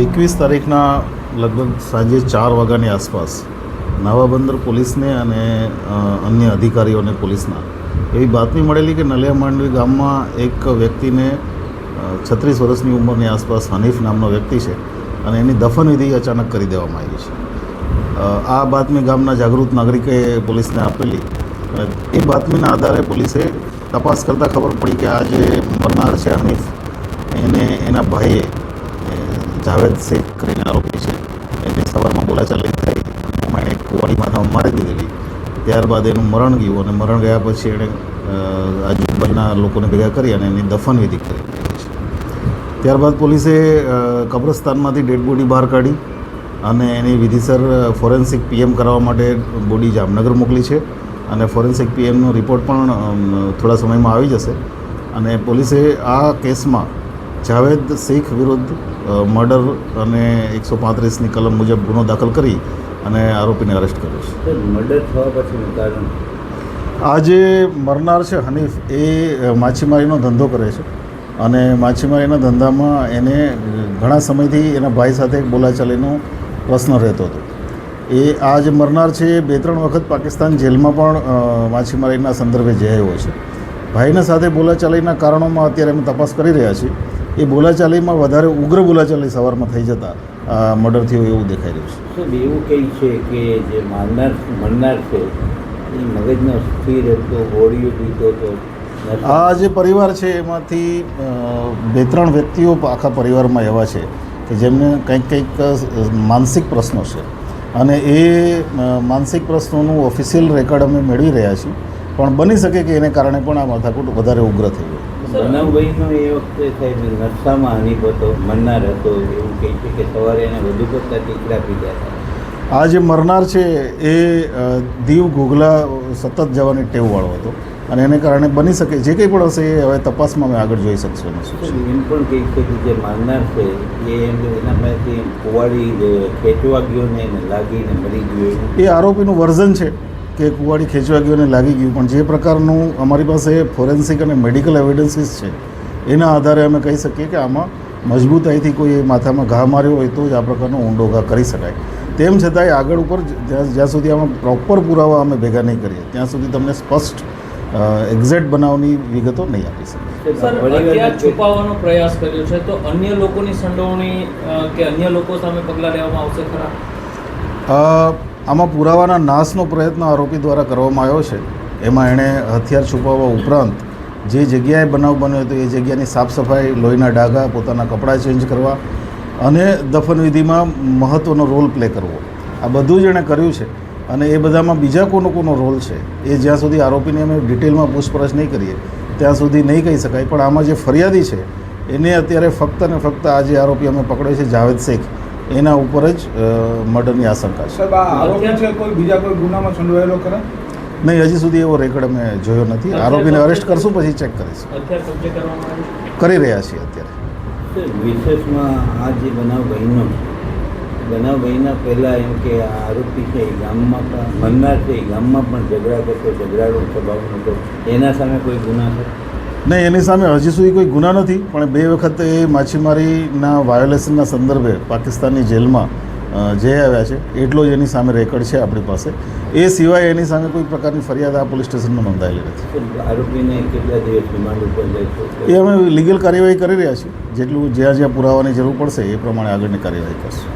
એકવીસ તારીખના લગભગ સાંજે ચાર વાગ્યાની આસપાસ નવા બંદર પોલીસને અને અન્ય અધિકારીઓને પોલીસના એવી બાતમી મળેલી કે નલિયા માંડવી ગામમાં એક વ્યક્તિને છત્રીસ વર્ષની ઉંમરની આસપાસ હનીફ નામનો વ્યક્તિ છે અને એની દફનવિધિ અચાનક કરી દેવામાં આવી છે. આ બાતમી ગામના જાગૃત નાગરિકે પોલીસને આપેલી એ બાતમીના આધારે પોલીસે તપાસ કરતાં ખબર પડી કે આ જે મરનાર છે હનીફ, એને એના ભાઈએ જાવેદ શેખ કરીને આરોપી છે. એને સવારમાં બોલાચાલી થઈ, એમાં એક કુવાડી માથામાં મારી દીધેલી. ત્યારબાદ એનું મરણ ગયું અને મરણ ગયા પછી એણે આજુબાજુના લોકોને ભેગા કરી અને એની દફનવિધિ કરી. ત્યારબાદ પોલીસે કબ્રસ્તાનમાંથી ડેડ બોડી બહાર કાઢી અને એની વિધિસર ફોરેન્સિક પીએમ કરાવવા માટે બોડી જામનગર મોકલી છે. અને ફોરેન્સિક પીએમનો રિપોર્ટ પણ થોડા સમયમાં આવી જશે. અને પોલીસે આ કેસમાં જાવેદ શેખ વિરુદ્ધ મર્ડર અને એકસો પાંત્રીસની કલમ મુજબ ગુનો દાખલ કરી અને આરોપીને અરેસ્ટ કર્યો છે. મર્ડર થવા પછી કારણ? આ જે મરનાર છે હનીફ એ માછીમારીનો ધંધો કરે છે. અને માછીમારીના ધંધામાં એને ઘણા સમયથી એના ભાઈ સાથે એક બોલાચાલીનો પ્રશ્ન રહેતો હતો. એ આ જે મરનાર છે એ બે ત્રણ વખત પાકિસ્તાન જેલમાં પણ માછીમારીના સંદર્ભે આવ્યો છે. ભાઈના સાથે બોલાચાલીના કારણોમાં અત્યારે અમે તપાસ કરી રહ્યા છીએ. એ બોલાચાલીમાં વધારે ઉગ્ર બોલાચાલી સવારમાં થઈ જતા મર્ડર થયું એવું દેખાઈ રહ્યું છે. એવું કહે છે કે જે મારનાર મરનાર છે એ મગજનો સ્થિર હતો ગોળીઓ પીતો હતો? આ જે પરિવાર છે એમાંથી બે ત્રણ વ્યક્તિઓ આખા પરિવારમાં એવા છે કે જેમને કંઈક કંઈક માનસિક પ્રશ્નો છે. અને એ માનસિક પ્રશ્નોનું ઓફિશિયલ રેકોર્ડ અમે મેળવી રહ્યા છીએ. પણ બની શકે કે એને કારણે પણ આ માથાકૂટ વધારે ઉગ્ર થઈ બનાવભાઈનો એ વખતે સાહેબ નકશામાં હનીફ હતો મરનાર હતો એવું કહે છે કે સવારે એને વધુ પડતા ટીકડા પીધા હતા? આ જે મરનાર છે એ દીવ ઘોઘલા સતત જવાની ટેવવાળો હતો. અને એને કારણે બની શકે જે કંઈ પણ હશે એ હવે તપાસમાં અમે આગળ જોઈ શકશું એમાં પણ કહી છે કે જે મારનાર છે એ એમ એના પાસેથી કુવાડી ખેંચવા ગયો ને લાગીને મરી ગયો એ આરોપીનું વર્ઝન છે કે કુવાડી ખેંચવા ગયો ને લાગી ગયું પણ જે પ્રકારનું અમારી પાસે ફોરેન્સિક અને મેડિકલ એવિડન્સીસ છે એના આધારે અમે કહી શકીએ કે આમાં મજબૂતાઈથી કોઈ માથામાં ઘા માર્યો હોય તો જ આ પ્રકારનો ઊંડો ઘા કરી શકાય. તેમ છતાંય આગળ ઉપર જ્યાં જ્યાં સુધી આમાં પ્રોપર પુરાવા અમે ભેગા નહીં કરીએ ત્યાં સુધી તમને સ્પષ્ટ એક્ઝેક્ટ બનાવની વિગતો નહીં આપી શકીએ. છુપાવવાનો પ્રયાસ કર્યો છે તો અન્ય લોકોની સંડોવણી કે અન્ય લોકો સામે પગલાં લેવામાં આવશે ખરા? આમાં પુરાવાના નાશનો પ્રયત્ન આરોપી દ્વારા કરવામાં આવ્યો છે. એમાં એણે હથિયાર છુપાવવા ઉપરાંત જે જગ્યાએ બનાવ બન્યો હતો એ જગ્યાની સાફ સફાઈ, લોહીના ડાઘા, પોતાના કપડાં ચેન્જ કરવા અને દફનવિધિમાં મહત્ત્વનો રોલ પ્લે કરવો. આ બધું જ એણે કર્યું છે અને એ બધામાં બીજા કોનો કોનો રોલ છે એ જ્યાં સુધી આરોપીને અમે ડિટેલમાં પૂછપરછ નહીં કરીએ, ત્યાં સુધી નહીં કહી શકાય. પણ આમાં જે ફરિયાદી છે, એને અત્યારે ફક્ત ને ફક્ત આ જે આરોપી અમે પકડ્યો છે, જાવેદ શેખ, એના ઉપર જ મર્ડરની આશંકા છે. છે બીજા કોઈ ગુનામાં સંડોવાયેલો ખરા? નહીં હજી સુધી એવો રેકોર્ડ અમે જોયો નથી. આરોપીને અરેસ્ટ કરશું પછી ચેક કરીશું. કરી રહ્યા છીએ અત્યારે. વિશેષમાં આ જે બનાવ બહેનો બનાવ બહેના પહેલાં એમ કે આ આરોપી છે એ ગામમાં પણ મરનાર છે એ ગામમાં પણ ઝઘડા કરતો ઝઘડાનો સ્વભાવ હતો એના સામે કોઈ ગુના છે? નહીં એની સામે હજી સુધી કોઈ ગુના નથી પણ બે વખત એ માછીમારીના વાયોલેશનના સંદર્ભે પાકિસ્તાનની જેલમાં જઈ આવ્યા છે એટલો જ એની સામે રેકર્ડ છે આપણી પાસે. એ સિવાય એની સામે કોઈ પ્રકારની ફરિયાદ આ પોલીસ સ્ટેશનમાં નોંધાયેલી નથી. આરોપીને કેટલા દિવસ રિમાન્ડ ઉપર જાય એ અમે લીગલ કાર્યવાહી કરી રહ્યા છીએ. જેટલું જ્યાં જ્યાં પુરાવાની જરૂર પડશે એ પ્રમાણે આગળની કાર્યવાહી કરશું.